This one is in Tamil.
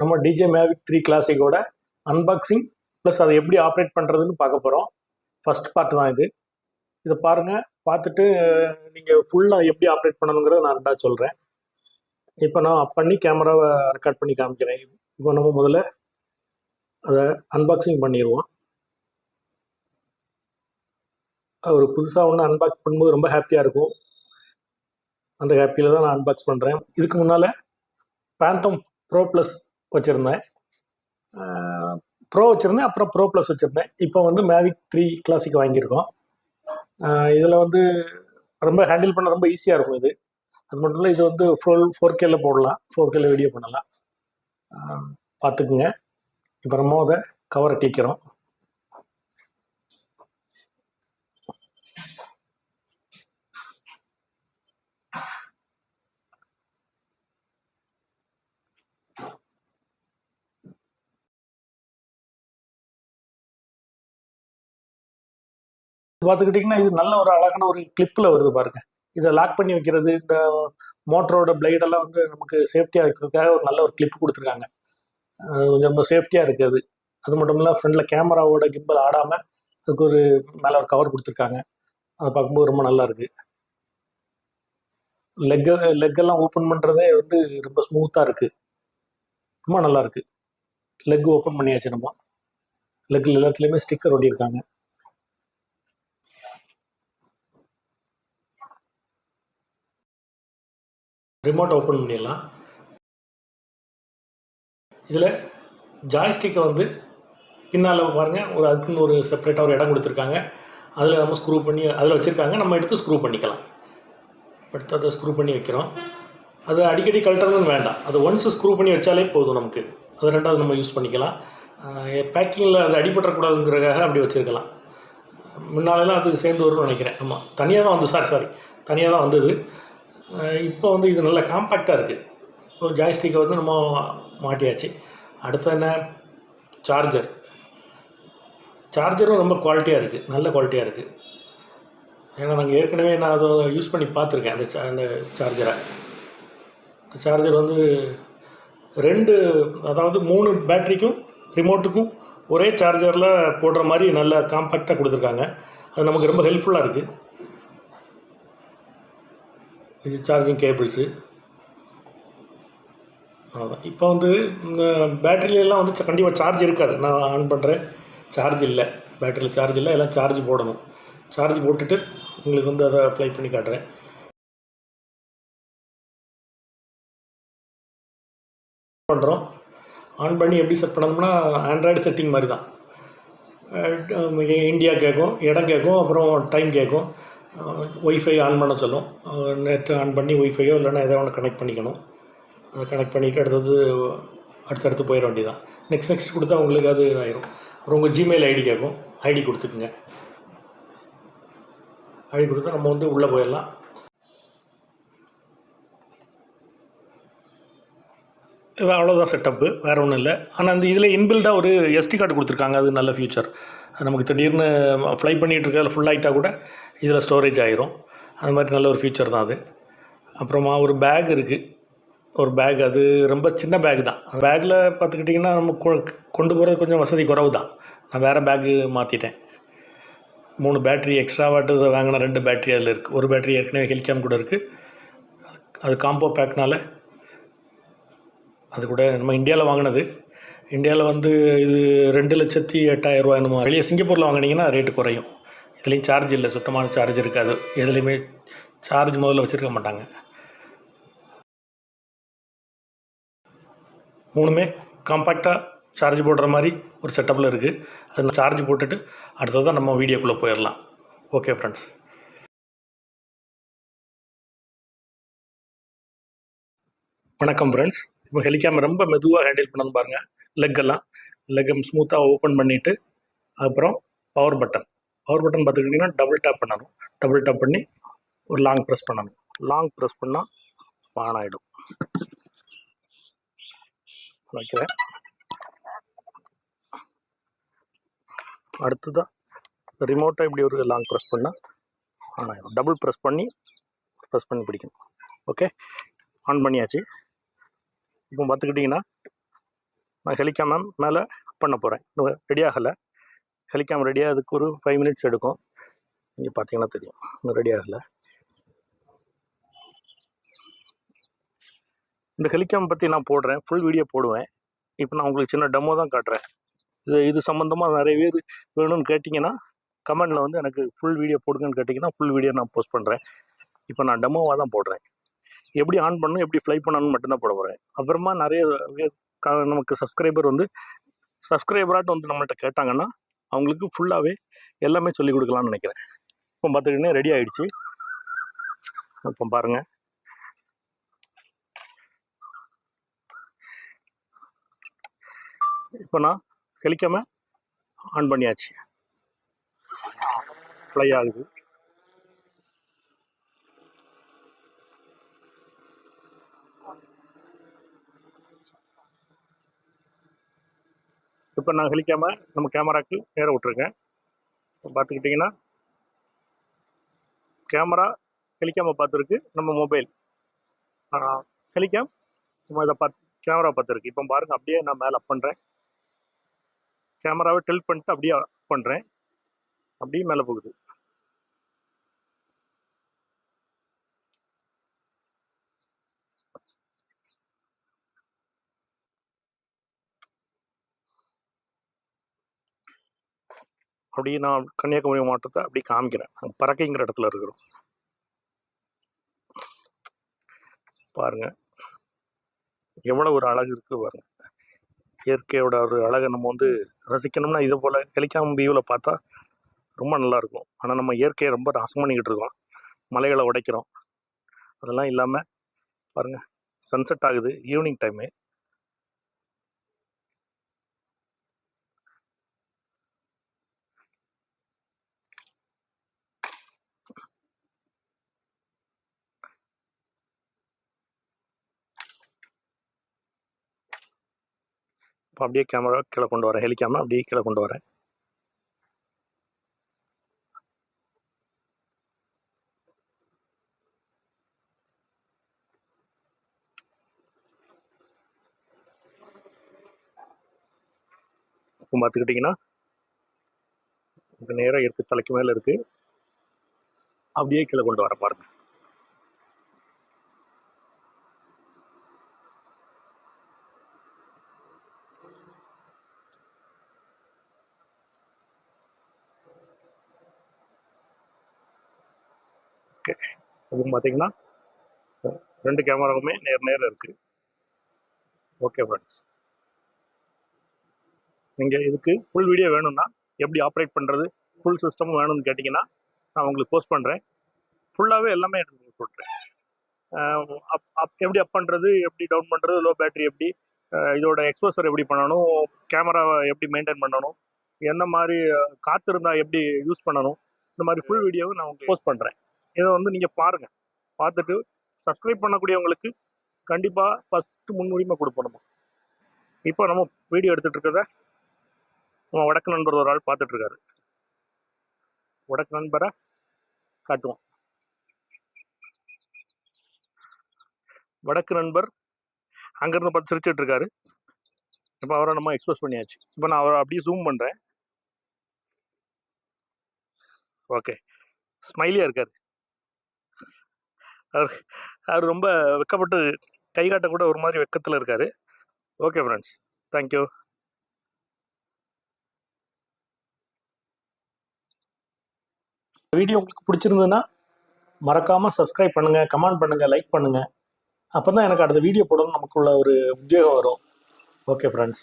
நம்ம டிஜே மேவிக் த்ரீ கிளாசிக்கோட அன்பாக்சிங் ப்ளஸ் அதை எப்படி ஆப்ரேட் பண்ணுறதுன்னு பார்க்க போகிறோம் ஃபர்ஸ்ட் பார்ட் தான் இது. இதை பாருங்கள் பார்த்துட்டு நீங்கள் ஃபுல்லாக எப்படி ஆப்ரேட் பண்ணணுங்கிறத நான் ரெண்டாக சொல்கிறேன் இப்போ நான் பண்ணி கேமராவை ரெக்கார்ட் பண்ணி காமிக்கிறேன். இப்போ நம்ம முதல்ல அதை அன்பாக்சிங் பண்ணிடுவோம் ஒரு புதுசாக ஒன்று அன்பாக்ஸ் பண்ணும்போது ரொம்ப ஹாப்பியாக இருக்கும். அந்த ஹாப்பியில் தான் நான் அன்பாக்ஸ் பண்ணுறேன் இதுக்கு முன்னால் பேந்தம் ப்ரோ ப்ளஸ் வச்சுருந்தேன். ப்ரோ வச்சுருந்தேன் அப்புறம் ப்ரோ ப்ளஸ் வச்சுருந்தேன். இப்போ வந்து மேவிக் த்ரீ கிளாசிக் வாங்கியிருக்கோம். இதில் வந்து ரொம்ப ஹேண்டில் பண்ண ரொம்ப ஈஸியாக இருக்கும் இது. அது மட்டும் இல்லை இது வந்து ஃபுல் ஃபோர் கேல போடலாம். ஃபோர் கேல வீடியோ பண்ணலாம். பார்த்துக்குங்க. இப்போ நம்ம அதை கவரை கிளிக்கிறோம் பார்த்துக்கிட்டிங்கன்னா இது நல்ல ஒரு அழகான ஒரு கிளிப்பில் வருது பாருங்க. இதை லாக் பண்ணி வைக்கிறது இந்த மோட்டரோட பிளைடெல்லாம் வந்து நமக்கு சேஃப்டியாக இருக்கிறதுக்காக ஒரு நல்ல ஒரு கிளிப் கொடுத்துருக்காங்க. கொஞ்சம் ரொம்ப சேஃப்டியாக இருக்குது அது. அது மட்டும் இல்லை ஃப்ரண்டில் கேமராவோட கிம்பல் ஆடாமல் அதுக்கு ஒரு மேலே ஒரு கவர் கொடுத்துருக்காங்க. அதை பார்க்கும்போது ரொம்ப நல்லா இருக்கு. லெக்கை லெக்கெல்லாம் ஓப்பன் பண்ணுறதே வந்து ரொம்ப ஸ்மூத்தாக இருக்குது ரொம்ப நல்லா இருக்குது லெக் ஓப்பன் பண்ணியாச்சு நம்ம. லெக்கில் எல்லாத்துலேயுமே ஸ்டிக்கர் ஒட்டியிருக்காங்க. ரிமோட்டை ஓப்பன் பண்ணிடலாம். இதில் ஜாய்ஸ்டிக்கை வந்து பின்னால் பாருங்கள் ஒரு அதுக்குன்னு ஒரு செப்பரேட்டாக ஒரு இடம் கொடுத்துருக்காங்க. அதில் நம்ம ஸ்க்ரூ பண்ணி அதில் வச்சுருக்காங்க. நம்ம எடுத்து ஸ்க்ரூ பண்ணிக்கலாம். எடுத்து அதை ஸ்க்ரூ பண்ணி வைக்கிறோம். அது அடிக்கடி கழட்டுறதுன்னு வேண்டாம். அது ஒன்ஸ் ஸ்க்ரூ பண்ணி வச்சாலே போதும் நமக்கு. அது ரெண்டாவது நம்ம யூஸ் பண்ணிக்கலாம். பேக்கிங்கில் அது அடிபட்டக்கூடாதுங்கிறக்காக அப்படி வச்சுருக்கலாம். முன்னாலெல்லாம் அது சேர்ந்து வரும்னு நினைக்கிறேன். ஆமாம் தனியாக தான் வந்து சார் சாரி தனியாக தான் வந்தது. இப்போ வந்து இது நல்ல காம்பேக்டாக இருக்குது இப்போ ஜாய்ஸ்டிக்கை வந்து நம்ம மாட்டியாச்சு. அடுத்து என்ன? சார்ஜர் சார்ஜரும் ரொம்ப குவாலிட்டியாக இருக்குது நல்ல குவாலிட்டியாக இருக்குது ஏன்னா நாங்கள் ஏற்கனவே நான் அதை யூஸ் பண்ணி பார்த்துருக்கேன் அந்த சா- அந்த சார்ஜரை சார்ஜர் வந்து ரெண்டு அதாவது மூணு பேட்டரிக்கும் ரிமோட்டுக்கும் ஒரே சார்ஜரில் போடுற மாதிரி நல்ல காம்பேக்டாக கொடுத்துருக்காங்க. அது நமக்கு ரொம்ப ஹெல்ப்ஃபுல்லாக இருக்குது இது சார்ஜிங் கேபிள்ஸு அவ்வளோதான் இப்போ வந்து இந்த பேட்டரியிலலாம் வந்து கண்டிப்பாக சார்ஜ் இருக்காது. நான் ஆன் பண்ணுறேன் சார்ஜ் இல்லை. பேட்டரியில் சார்ஜ் இல்லை. எல்லாம் சார்ஜ் போடணும். சார்ஜ் போட்டுட்டு உங்களுக்கு வந்து அதை அப்ளை பண்ணி காட்டுறேன். பண்ணுறோம் ஆன் பண்ணி எப்படி செட் பண்ணணும்னா ஆண்ட்ராய்டு செட்டிங் மாதிரி தான் இந்தியா கேட்கும் இடம் கேட்கும் அப்புறம் டைம் கேட்கும் ஒய்ஃபை ஆன் பண்ண சொல்லும். நெட் ஆன் பண்ணி ஒய்ஃபையோ இல்லைன்னா எதாவது ஒன்று கனெக்ட் பண்ணிக்கணும். அதை கனெக்ட் பண்ணிவிட்டு அடுத்தது அடுத்தடுத்து போயிட வேண்டியதான் நெக்ஸ்ட் நெக்ஸ்ட் கொடுத்தா உங்களுக்கு அது ஆயிரும் அப்புறம் உங்கள் ஜிமெயில் ஐடி கேட்கும். ஐடி கொடுத்துக்குங்க. ஐடி கொடுத்தா நம்ம வந்து உள்ளே போயிடலாம். அவ்வளோதான் செட்டப்பு வேறு ஒன்றும் இல்லை. ஆனால் அந்த இதில் இன்பில்டாக ஒரு எஸ்டி கார்டு கொடுத்துருக்காங்க. அது நல்ல ஃபியூச்சர் நமக்கு திடீர்னு ஃப்ளை பண்ணிகிட்டு இருக்க ஃபுல் ஆகிட்டால் கூட இதில் ஸ்டோரேஜ் ஆயிரும். அது மாதிரி நல்ல ஒரு ஃபியூச்சர் தான் அது. அப்புறமா ஒரு பேக் இருக்குது ஒரு பேக் அது ரொம்ப சின்ன பேக் தான். அந்த பேக்கில் பார்த்துக்கிட்டிங்கன்னா நம்ம கொ- கொண்டு போகிறது கொஞ்சம் வசதி குறைவு தான். நான் வேறு பேக்கு மாற்றிட்டேன் மூணு பேட்ரி எக்ஸ்ட்ராவாட்டு வாங்கின ரெண்டு பேட்ரி அதில் இருக்குது ஒரு பேட்ரி ஏற்கனவே ஹெலிகாம் கூட இருக்குது அது காம்போ பேக்னால் அது கூட நம்ம இந்தியாவில் வாங்கினது. இந்தியாவில் வந்து இது ரெண்டு லட்சத்தி எட்டாயிரம் ரூபாய் என்னமோ. வெளியே சிங்கப்பூரில் வாங்கினீங்கன்னா ரேட்டு குறையும். இதுலேயும் சார்ஜ் இல்லை. சுத்தமான சார்ஜ் இருக்காது. எதுலேயுமே சார்ஜ் முதல்ல வச்சுருக்க மாட்டாங்க. மூணுமே காம்பேக்டாக சார்ஜ் போடுற மாதிரி ஒரு செட்டப்பில் இருக்குது அது சார்ஜ் போட்டுட்டு அடுத்ததான் நம்ம வீடியோக்குள்ளே போயிடலாம் ஓகே ஃப்ரெண்ட்ஸ் வணக்கம் ஃப்ரெண்ட்ஸ் இப்போ ஹெலிகாம் ரொம்ப மெதுவாக ஹேண்டில் பண்ணணும் பாருங்கள் லெக்கெல்லாம் லெக்கம் லெக்கை ஸ்மூத்தாக ஓப்பன் பண்ணிவிட்டு அப்புறம் பவர் பட்டன் பவர் பட்டன் பார்த்துக்கிட்டிங்கன்னா டபுள் டேப் பண்ணணும். டபுள் டேப் பண்ணி ஒரு லாங் ப்ரெஸ் பண்ணணும். லாங் ப்ரெஸ் பண்ணால் ஆன் ஆகிடும் வைக்கிறேன். அடுத்ததாக ரிமோட்டை இப்படி ஒரு லாங் ப்ரெஸ் பண்ணால் ஆன் ஆகிடும் டபுள் ப்ரெஸ் பண்ணி ப்ரெஸ் பண்ணி பிடிக்கணும். ஓகே ஆன் பண்ணியாச்சு. இப்போ பார்த்துக்கிட்டிங்கன்னா நான் ஹெலிகாம் மேலே பண்ண போகிறேன். இன்னும் ரெடி ஆகலை. ஹெலிகாம் ரெடி ஆகிறதுக்கு ஒரு ஃபைவ் மினிட்ஸ் எடுக்கும். நீங்கள் பார்த்தீங்கன்னா தெரியும். இன்னும் ரெடி ஆகலை. இந்த ஹெலிகாம் பற்றி நான் போடுறேன். ஃபுல் வீடியோ போடுவேன். இப்போ நான் உங்களுக்கு சின்ன டெமோ தான் காட்டுறேன். இது இது சம்மந்தமாக நிறைய பேர் வேணும்னு கேட்டிங்கன்னா கமெண்டில் வந்து எனக்கு ஃபுல் வீடியோ போடுங்கன்னு கேட்டிங்கன்னா ஃபுல் வீடியோ நான் போஸ்ட் பண்ணுறேன் இப்போ நான் டெமோவாக தான் போடுறேன். எப்படி ஆன் பண்ணணும் எப்படி ஃப்ளை பண்ணணும்னு மட்டும்தான் போட போகிறேன் அப்புறமா நிறைய பேர் நமக்கு சப்ஸ்கிரைபர் வந்து சப்ஸ்கிரைபராட்டு வந்து நம்மள்கிட்ட கேட்டாங்கன்னா அவங்களுக்கு ஃபுல்லாகவே எல்லாமே சொல்லிக் கொடுக்கலாம்னு நினைக்கிறேன். இப்போ பார்த்துக்கிட்டே ரெடி ஆகிடுச்சு இப்போ பாருங்கள் இப்போ நான் ஹெலிகாமை ஆன் பண்ணியாச்சு. ஃப்ளை ஆகுது. இப்போ நான் ஹெலிகாமை நம்ம கேமராக்கு நேர விட்ருக்கேன் இப்போ பார்த்துக்கிட்டிங்கன்னா கேமரா ஹெலிகாமை பார்த்துருக்கு நம்ம மொபைல். ஹெலிகாம் நம்ம இதை பார்த்து கேமரா பார்த்துருக்கு இப்போ பாருங்கள் அப்படியே நான் மேலே அப் பண்ணுறேன் கேமராவை டெல்ட் பண்ணிட்டு அப்படியே அப் பண்ணுறேன் அப்படியே மேலே போகுது. அப்படியே நான் கன்னியாகுமரி மாவட்டத்தை அப்படி காமிக்கிறேன். பறக்கைங்கிற இடத்துல இருக்கிறோம். பாருங்க. எவ்வளோ ஒரு அழகு இருக்குது பாருங்க. இயற்கையோட ஒரு அழகை நம்ம வந்து ரசிக்கணும்னா இது போல் ஹெலிகாம் வியூவில் பார்த்தா ரொம்ப நல்லாயிருக்கும் ஆனால் நம்ம இயற்கையை ரொம்ப நாசம் பண்ணிக்கிட்டு இருக்கோம். மலைகளை உடைக்கிறோம். அதெல்லாம் இல்லாமல் பாருங்க. சன்செட் ஆகுது. ஈவினிங் டைமு இப்போ அப்படியே கேமரா கீழே கொண்டு வரேன். ஹெலிகாமை அப்படியே கீழே கொண்டு வரேன். இப்போ பார்த்துக்கிட்டிங்கன்னா நேராக இருக்குது தலைக்கு மேலே இருக்குது அப்படியே கீழே கொண்டு வர பாருங்க. ஓகே அதுவும் பார்த்தீங்கன்னா ரெண்டு கேமராவுமே நேர் நேர் இருக்குது ஓகே ஃப்ரெண்ட்ஸ் நீங்கள் இதுக்கு ஃபுல் வீடியோ வேணும்னா எப்படி ஆப்ரேட் பண்ணுறது ஃபுல் சிஸ்டம் வேணும்னு கேட்டிங்கன்னா நான் உங்களுக்கு போஸ்ட் பண்ணுறேன் ஃபுல்லாகவே எல்லாமே எனக்கு சொல்கிறேன் அப் அப் எப்படி அப் பண்ணுறது எப்படி டவுன் பண்ணுறது லோ பேட்டரி எப்படி இதோட எக்ஸ்போசர் எப்படி பண்ணணும் கேமராவை எப்படி மெயின்டைன் பண்ணணும் என்ன மாதிரி அஹ், காத்து இருந்தால் எப்படி யூஸ் பண்ணணும் இந்த மாதிரி ஃபுல் வீடியோவை நான் உங்களுக்கு போஸ்ட் பண்ணுறேன் இதை வந்து நீங்கள் பாருங்கள் பார்த்துட்டு சப்ஸ்கிரைப் பண்ணக்கூடியவங்களுக்கு கண்டிப்பாக ஃபஸ்ட்டு முன்னுரிமை கொடுப்போம் இப்போ நம்ம வீடியோ எடுத்துகிட்டு இருக்கிறத நம்ம வடக்கு நண்பர் ஒரு ஆள் பார்த்துட்ருக்காரு வடக்கு நண்பரை காட்டுவோம். வடக்கு நண்பர் அங்கேருந்து பார்த்து சிரிச்சிட்ருக்காரு இப்போ அவரை நம்ம எக்ஸ்போஸ் பண்ணியாச்சு. இப்போ நான் அவரை அப்படியே ஜூம் பண்ணுறேன் ஓகே ஸ்மைலியாக இருக்கார். அவர் அவர் ரொம்ப வெக்கப்பட்டு கை காட்ட கூட ஒரு மாதிரி வெக்கத்தில் இருக்கார். ஓகே ஃப்ரெண்ட்ஸ் தேங்க்யூ வீடியோ உங்களுக்கு பிடிச்சிருந்ததுன்னா மறக்காமல் சப்ஸ்கிரைப் பண்ணுங்கள் கமெண்ட் பண்ணுங்கள் லைக் பண்ணுங்கள் அப்போ தான் எனக்கு அடுத்த வீடியோ போடணும் நமக்குள்ள ஒரு உத்தியோகம் வரும். Okay friends